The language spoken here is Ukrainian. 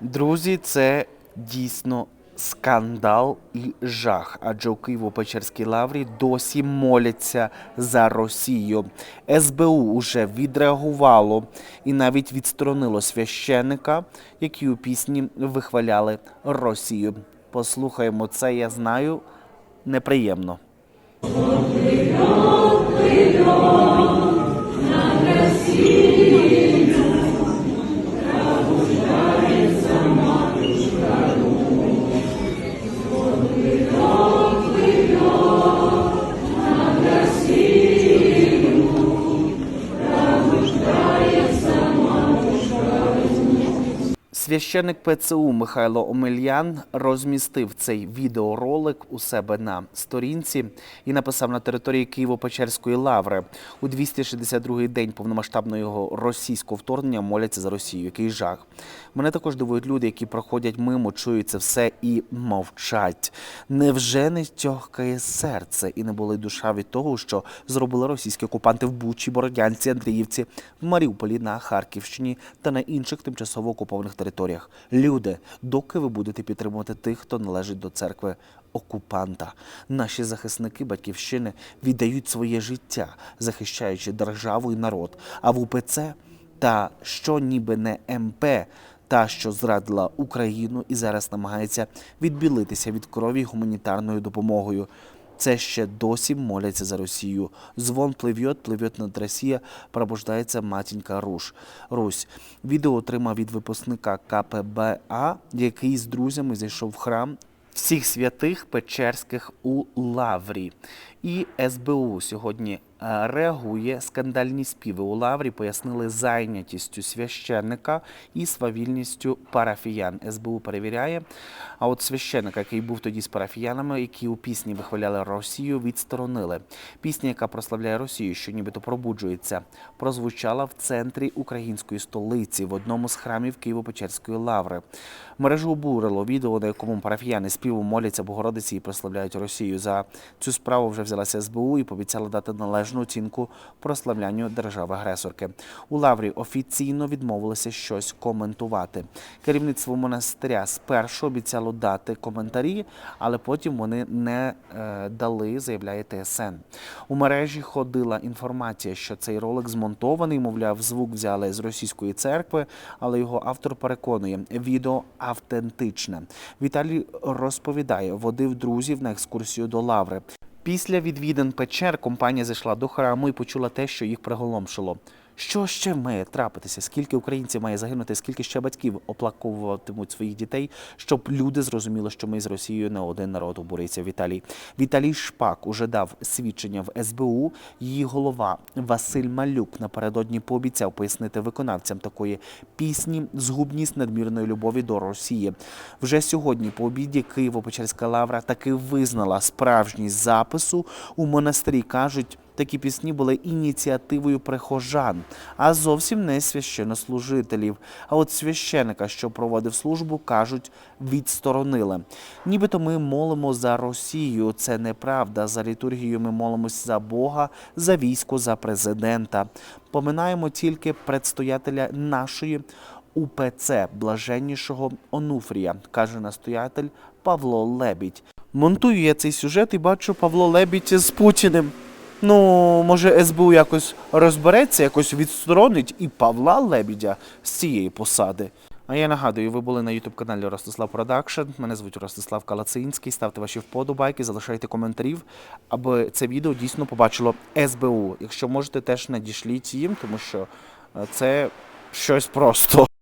Друзі, це дійсно скандал і жах. Адже у Києво-Печерській лаврі досі моляться за Росію. СБУ уже відреагувало і навіть відсторонило священика, які у пісні вихваляли Росію. Послухаємо це, я знаю, неприємно. Священик ПЦУ Михайло Омельян розмістив цей відеоролик у себе на сторінці і написав на території Києво-Печерської лаври у 262-й день повномасштабного російського вторгнення моляться за Росію. Який жах. Мене також дивують люди, які проходять мимо, чують це все і мовчать. Невже не тьохкає серце і не болить душа від того, що зробили російські окупанти в Бучі, Бородянці, Андріївці, в Маріуполі, на Харківщині та на інших тимчасово окупованих територіях? Люди, доки ви будете підтримувати тих, хто належить до церкви окупанта? Наші захисники батьківщини віддають своє життя, захищаючи державу і народ. А в УПЦ та що ніби не МП, та що зрадила Україну і зараз намагається відбілитися від крові гуманітарною допомогою. Це ще досі моляться за Росію. Звон пливет, пливет над Росія, пробуждається матінка Руш. Русь. Відео отримав від випускника КПБА, який з друзями зайшов в храм всіх святих Печерських у Лаврі. І СБУ сьогодні реагує. Скандальні співи у Лаврі пояснили зайнятістю священника і свавільністю парафіян. СБУ перевіряє. А от священника, який був тоді з парафіянами, які у пісні вихваляли Росію, відсторонили. Пісня, яка прославляє Росію, що нібито пробуджується, прозвучала в центрі української столиці в одному з храмів Києво-Печерської лаври. Мережу обурило відео, на якому парафіяни співу моляться Богородиці і прославляють Росію. За цю справу вже взялася СБУ і пообіцяла дати належну оцінку прославлянню держави-агресорки. У лаврі офіційно відмовилися щось коментувати. Керівництво монастиря спершу обіцяло дати коментарі, але потім вони не е, дали, заявляє ТСН. У мережі ходила інформація, що цей ролик змонтований, мовляв, звук взяли з російської церкви, але його автор переконує, відео автентичне. Віталій розповідає, водив друзів на екскурсію до лаври. Після відвідин печер компанія зайшла до храму і почула те, що їх приголомшило. Що ще має трапитися? Скільки українців має загинути? Скільки ще батьків оплакуватимуть своїх дітей, щоб люди зрозуміли, що ми з Росією не один народ обуриться Віталій. Віталій Шпак уже дав свідчення в СБУ. Її голова Василь Малюк напередодні пообіцяв пояснити виконавцям такої пісні згубність надмірної любові до Росії. Вже сьогодні по обіді Києво-Печерська лавра таки визнала справжність запису у монастирі. кажуть. Такі пісні були ініціативою прихожан, а зовсім не священнослужителів. А от священика, що проводив службу, кажуть, відсторонили. Нібито ми молимо за Росію. Це неправда. За літургією ми молимось за Бога, за військо, за президента. Поминаємо тільки предстоятеля нашої УПЦ, блаженнішого Онуфрія, каже настоятель Павло Лебідь. Монтую я цей сюжет і бачу Павло Лебідь з Путіним. Ну, може, СБУ якось розбереться, якось відсторонить і Павла Лебідя з цієї посади. А я нагадую, ви були на youtube каналі Ростислав Продакшн. Мене звуть Ростислав Калацинський. Ставте ваші вподобайки, залишайте коментарів, аби це відео дійсно побачило СБУ. Якщо можете, теж надішліть їм, тому що е, це щось просто.